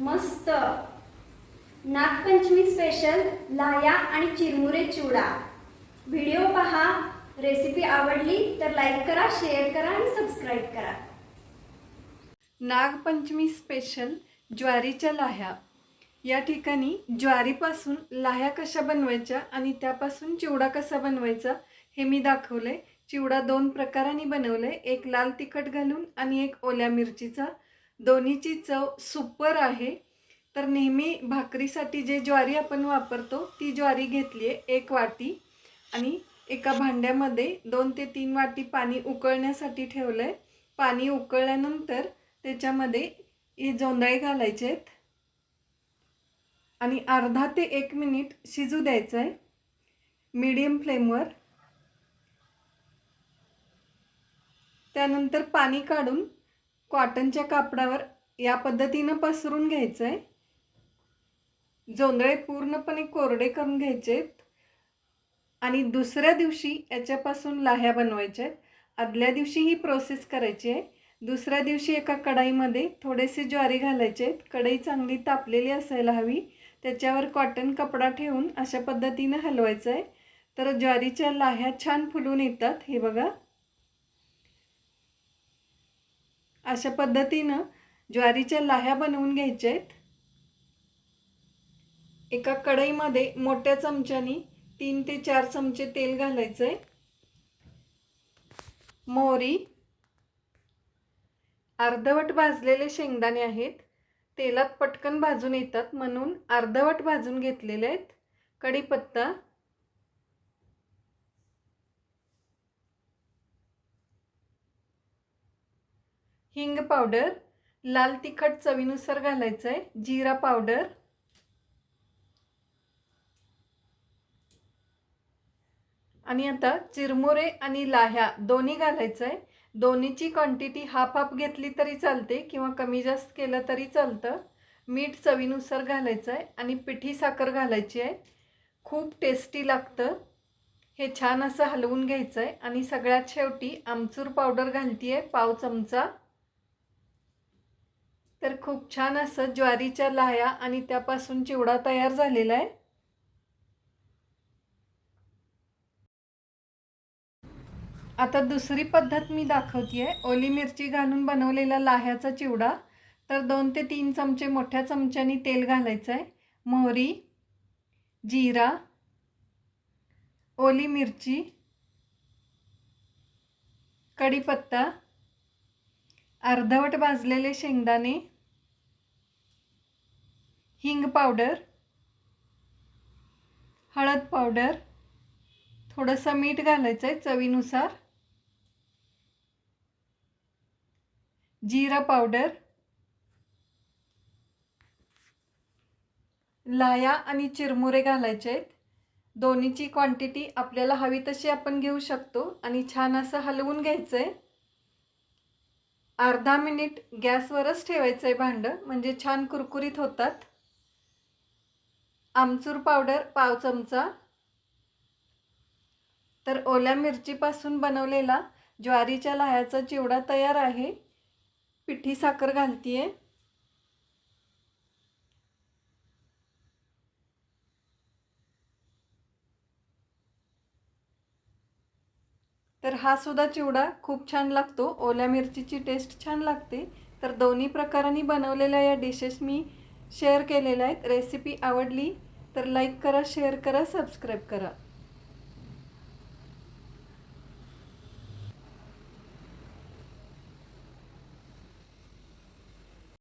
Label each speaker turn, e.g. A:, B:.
A: मस्त. नागपंचमी स्पेशल लाया आणि चिरमुरे चिवडा. व्हिडिओ पहा रेसिपी आवडली तर लाईक करा शेअर करा आणि सबस्क्राईब करा.
B: नागपंचमी स्पेशल ज्वारीच्या लाह्या. या ठिकाणी ज्वारीपासून लाह्या कशा बनवायच्या आणि त्यापासून चिवडा कसा बनवायचा हे मी दाखवलंय. चिवडा दोन प्रकारांनी बनवलंय. एक लाल तिखट घालून आणि एक ओल्या मिरचीचा दोन्हीची चव सुपर आहे. तर नेहमी भाकरीसाठी जे ज्वारी आपण वापरतो ती ज्वारी घेतली आहे एक वाटी. आणि एका भांड्यामध्ये दोन ते तीन वाटी पाणी उकळण्यासाठी ठेवलं आहे पाणी उकळल्यानंतर त्याच्यामध्ये हे जोंधळे घालायचे आहेत. आणि अर्धा ते एक मिनिट शिजू द्यायचं आहे मीडियम फ्लेमवर. त्यानंतर पाणी काढून कॉटनच्या कापडावर या पद्धतीनं पसरून घ्यायचं आहे जोंधळे पूर्णपणे कोरडे करून घ्यायचे आहेत आणि दुसऱ्या दिवशी याच्यापासून लाह्या बनवायच्या आहेत आदल्या दिवशी ही प्रोसेस करायची आहे. दुसऱ्या दिवशी एका कढाईमध्ये थोडेसे ज्वारी घालायचे आहेत कढई चांगली तापलेली असायला हवी. त्याच्यावर कॉटन कपडा ठेवून अशा पद्धतीनं हलवायचं आहे तर ज्वारीच्या लाह्या छान फुलून येतात. हे बघा. अशा पद्धतीनं ज्वारीच्या लाह्या बनवून घ्यायच्या आहेत एका कढईमध्ये मोठ्या चमच्यानी तीन ते चार चमचे तेल घालायचं आहे मोहरी अर्धवट भाजलेले शेंगदाणे आहेत. तेलात पटकन भाजून येतात म्हणून अर्धवट भाजून घेतलेले आहेत. कढीपत्ता हिंग पावडर लाल तिखट चवीनुसार घालायचं आहे जिरा पावडर. आणि आता चिरमुरे आणि लाह्या दोन्ही घालायचं आहे दोन्हीची क्वांटिटी हाफ हाफ घेतली तरी चालते किंवा कमी जास्त केलं तरी चालतं. मीठ चवीनुसार घालायचं आहे आणि पिठी साखर घालायची आहे. खूप टेस्टी लागतं. हे छान असं हलवून घ्यायचं आहे आणि सगळ्यात शेवटी आमचूर पावडर घालती आहे पाव चमचा. तर खूप छान असं ज्वारीच्या लाह्या आणि त्यापासून चिवडा तयार झालेला आहे. आता दुसरी पद्धत मी दाखवते आहे ओली मिरची घालून बनवलेला लाह्याचा चिवडा. तर दोन ते तीन चमचे मोठ्या चमच्यानी तेल घालायचं आहे. मोहरी जिरा ओली मिरची कढीपत्ता अर्धवट भाजलेले शेंगदाणे हिंग पावडर हळद पावडर थोडंसं मीठ घालायचं आहे चवीनुसार. जिरा पावडर लाया आणि चिरमुरे घालायचे आहेत. दोन्हीची क्वांटिटी आपल्याला हवी तशी आपण घेऊ शकतो आणि छान असं हलवून घ्यायचं आहे अर्धा मिनिट गॅसवरच ठेवायचं आहे भांडं म्हणजे छान कुरकुरीत होतात. आमचूर पावडर पाव चमचा. तर ओल्या मिरचीपासून बनवलेला ज्वारीच्या लाह्याचा चिवडा तयार आहे. पिठी साखर घालतीये. तर हा सुद्धा चिवडा खूप छान लागतो. ओल्या मिरचीची टेस्ट छान लागते. तर दोन्ही प्रकारांनी बनवलेल्या या डिशेस मी शेअर केलेल्या आहेत. रेसिपी आवडली तर लाईक करा शेअर करा सबस्क्राईब करा.